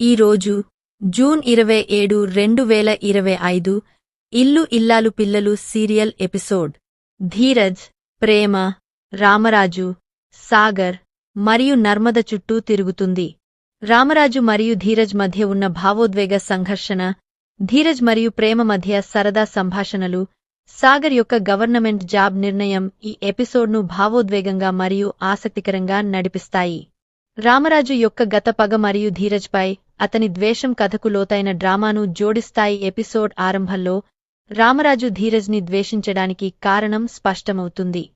ఈరోజు జూన్ ఇరవై ఏడు రెండు వేల ఇరవై ఐదు ఇల్లు ఇల్లాలు పిల్లలు సీరియల్ ఎపిసోడ్. ధీరజ్ ప్రేమ రామరాజు సాగర్ మరియు నర్మద చుట్టూ తిరుగుతుంది. రామరాజు మరియు ధీరజ్ మధ్య ఉన్న భావోద్వేగ సంఘర్షణ ధీరజ్ మరియు ప్రేమ మధ్య సరదా సంభాషణలు సాగర్ యొక్క గవర్నమెంట్ జాబ్ నిర్ణయం ఈ ఎపిసోడ్ను భావోద్వేగంగా మరియు ఆసక్తికరంగా నడిపిస్తాయి. రామరాజు యొక్క గత పగ మరియు ధీరజ్పై అతని ద్వేషం కథకు లోతైన డ్రామాను జోడిస్తాయి ఎపిసోడ్ ఆరంభంలో రామరాజు ధీరజ్ని ద్వేషించడానికి కారణం స్పష్టమవుతుంది.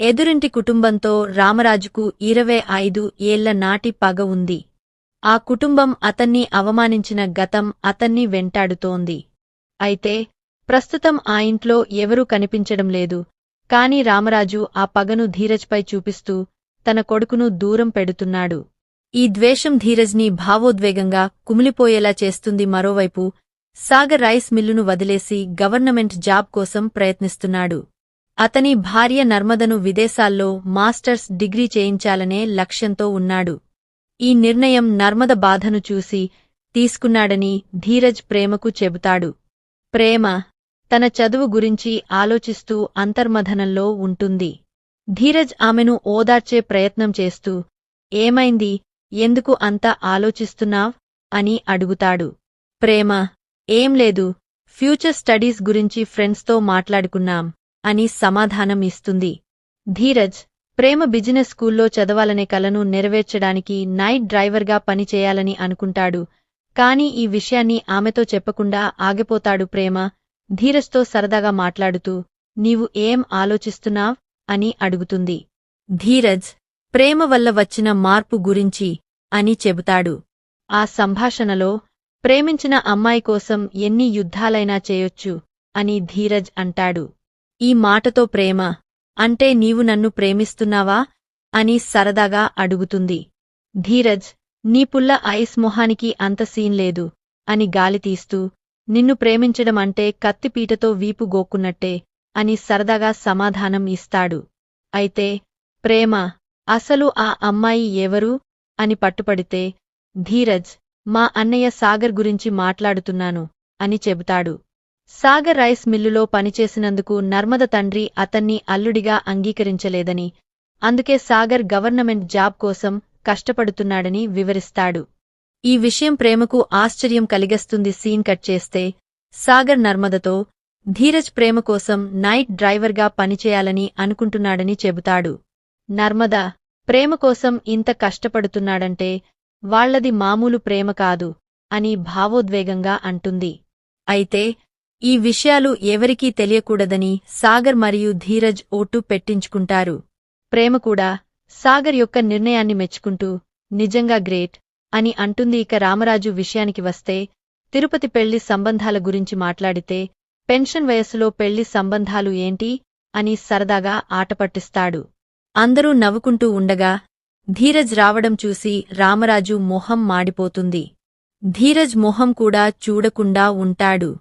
ఎదురింటి కుటుంబంతో రామరాజుకు ఇరవై ఐదు ఏళ్ళ నాటి పగ ఉంది. ఆ కుటుంబం అతన్ని అవమానించిన గతం అతన్ని వెంటాడుతోంది. అయితే ప్రస్తుతం ఆ ఇంట్లో ఎవరూ కనిపించడం లేదు. కాని రామరాజు ఆ పగను ధీరజ్పై చూపిస్తూ తన కొడుకును దూరం పెడుతున్నాడు. ఈ ద్వేషం ధీరజ్ని భావోద్వేగంగా కుమిలిపోయేలా చేస్తుంది. మరోవైపు సాగర్ రైస్ మిల్లును వదిలేసి గవర్నమెంట్ జాబ్ కోసం ప్రయత్నిస్తున్నాడు. అతని భార్య నర్మదను విదేశాల్లో మాస్టర్స్ డిగ్రీ చేయించాలనే లక్ష్యంతో ఉన్నాడు. ఈ నిర్ణయం నర్మద బాధను చూసి తీసుకున్నాడని ధీరజ్ ప్రేమకు చెబుతాడు. ప్రేమ తన చదువు గురించి ఆలోచిస్తూ అంతర్మథనంలో ఉంటుంది. ధీరజ్ ఆమెను ఓదార్చే ప్రయత్నం చేస్తూ ఏమైంది? ఎందుకు అంత ఆలోచిస్తున్నావ్? అని అడుగుతాడు. ప్రేమ ఏం లేదు. ఫ్యూచర్ స్టడీస్ గురించి ఫ్రెండ్స్తో మాట్లాడుకున్నాం అని సమాధానం ఇస్తుంది. ధీరజ్ ప్రేమ బిజినెస్ స్కూల్లో చదవాలనే కలను నెరవేర్చడానికి నైట్ డ్రైవర్గా పనిచేయాలని అనుకుంటాడు. కాని ఈ విషయాన్ని ఆమెతో చెప్పకుండా ఆగిపోతాడు ప్రేమ. ధీరజ్తో సరదాగా మాట్లాడుతూ నీవు ఏం ఆలోచిస్తున్నావ్? అని అడుగుతుంది. ధీరజ్ ప్రేమ వల్ల వచ్చిన మార్పు గురించి అని చెబుతాడు. ఆ సంభాషణలో ప్రేమించిన అమ్మాయి కోసం ఎన్ని యుద్ధాలైనా చేయొచ్చు అని ధీరజ్ అంటాడు. ఈ మాటతో ప్రేమ అంటే నీవు నన్ను ప్రేమిస్తున్నావా అని సరదాగా అడుగుతుంది. ధీరజ్ నీ పుల్ల ఐస్ మొహానికి అంత సీన్ లేదు అని గాలి తీస్తూ నిన్ను ప్రేమించడం అంటే కత్తిపీటతో వీపు గోక్కున్నట్టే అని సరదాగా సమాధానం ఇస్తాడు. అయితే ప్రేమ అసలు ఆ అమ్మాయి ఎవరు? అని పట్టుపడితే ధీరజ్ మా అన్నయ్య సాగర్ గురించి మాట్లాడుతున్నాను అని చెబుతాడు. సాగర్ రైస్ మిల్లులో పనిచేసినందుకు నర్మద తండ్రి అతన్ని అల్లుడిగా అంగీకరించలేదని అందుకే సాగర్ గవర్నమెంట్ జాబ్ కోసం కష్టపడుతున్నాడని వివరిస్తాడు. ఈ విషయం ప్రేమకు ఆశ్చర్యం కలిగస్తుంది సీన్ కట్ చేస్తే సాగర్ నర్మదతో ధీరజ్ ప్రేమ కోసం నైట్ డ్రైవర్గా పనిచేయాలని అనుకుంటున్నాడని చెబుతాడు. నర్మద ప్రేమ కోసం ఇంత కష్టపడుతున్నాడంటే వాళ్ళది మామూలు ప్రేమ కాదు అని భావోద్వేగంగా అంటుంది. అయితే ఈ విషయాలు ఎవరికీ తెలియకూడదని సాగర్ మరియు ధీరజ్ ఓటు పెట్టించుకుంటారు. ప్రేమ కూడా సాగర్ యొక్క నిర్ణయాన్ని మెచ్చుకుంటూ నిజంగా గ్రేట్ అని అంటుంది ఇక రామరాజు విషయానికి వస్తే తిరుపతి పెళ్ళి సంబంధాల గురించి మాట్లాడితే పెన్షన్ వయస్సులో పెళ్ళి సంబంధాలు ఏంటి? అని సరదాగా ఆటపట్టిస్తాడు. అందరూ నవ్వుకుంటూ ఉండగా ధీరజ్ రావడం చూసి రామరాజు మొహం మాడిపోతుంది. ధీరజ్ మొహం కూడా చూడకుండా ఉంటాడు.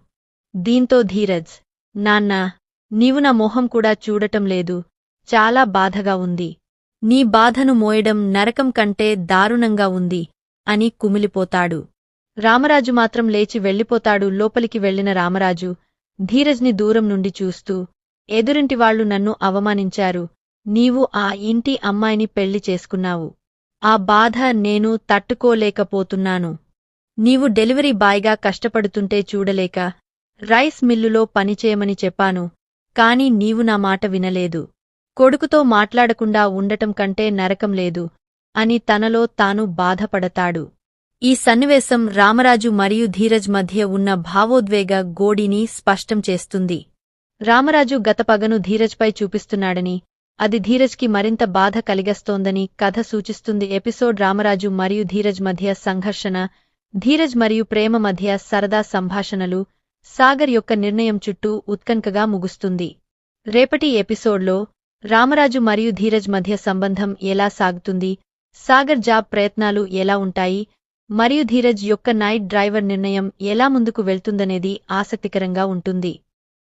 దీంతో ధీరజ్ నాన్నా నీవు నా మొహం కూడా చూడటం లేదు. చాలా బాధగా ఉంది. నీ బాధను మోయడం నరకం కంటే దారుణంగా ఉంది అని కుమిలిపోతాడు. రామరాజు మాత్రం లేచి వెళ్ళిపోతాడు లోపలికి వెళ్ళిన రామరాజు. ధీరజ్ని దూరం నుండి చూస్తూ ఎదురింటి వాళ్ళు నన్ను అవమానించారు. నీవు ఆ ఇంటి అమ్మాయిని పెళ్ళి చేసుకున్నావు. ఆ బాధ నేను తట్టుకోలేకపోతున్నాను. నీవు డెలివరీ బాయ్గా కష్టపడుతుంటే చూడలేక రైస్ మిల్లులో పనిచేయమని చెప్పాను కాని నీవు నా మాట వినలేదు. కొడుకుతో మాట్లాడకుండా ఉండటం కంటే నరకం లేదు అని తనలో తాను బాధపడతాడు. ఈ సన్నివేశం రామరాజు మరియు ధీరజ్ మధ్య ఉన్న భావోద్వేగ గోడిని స్పష్టం చేస్తుంది. రామరాజు గత పగను ధీరజ్పై చూపిస్తున్నాడని అది ధీరజ్కి మరింత బాధ కలిగస్తోందని కథ సూచిస్తుంది. ఎపిసోడ్ రామరాజు మరియు ధీరజ్ మధ్య సంఘర్షణ ధీరజ్ మరియు ప్రేమ మధ్య సరదా సంభాషణలు సాగర్ యొక్క నిర్ణయం చుట్టూ ఉత్కంకగా ముగుస్తుంది. రేపటి ఎపిసోడ్లో రామరాజు మరియు ధీరజ్ మధ్య సంబంధం ఎలా సాగుతుంది సాగర్ జాబ్ ప్రయత్నాలు ఎలా ఉంటాయి మరియు ధీరజ్ యొక్క నైట్ డ్రైవర్ నిర్ణయం ఎలా ముందుకు వెళ్తుందనేది ఆసక్తికరంగా ఉంటుంది.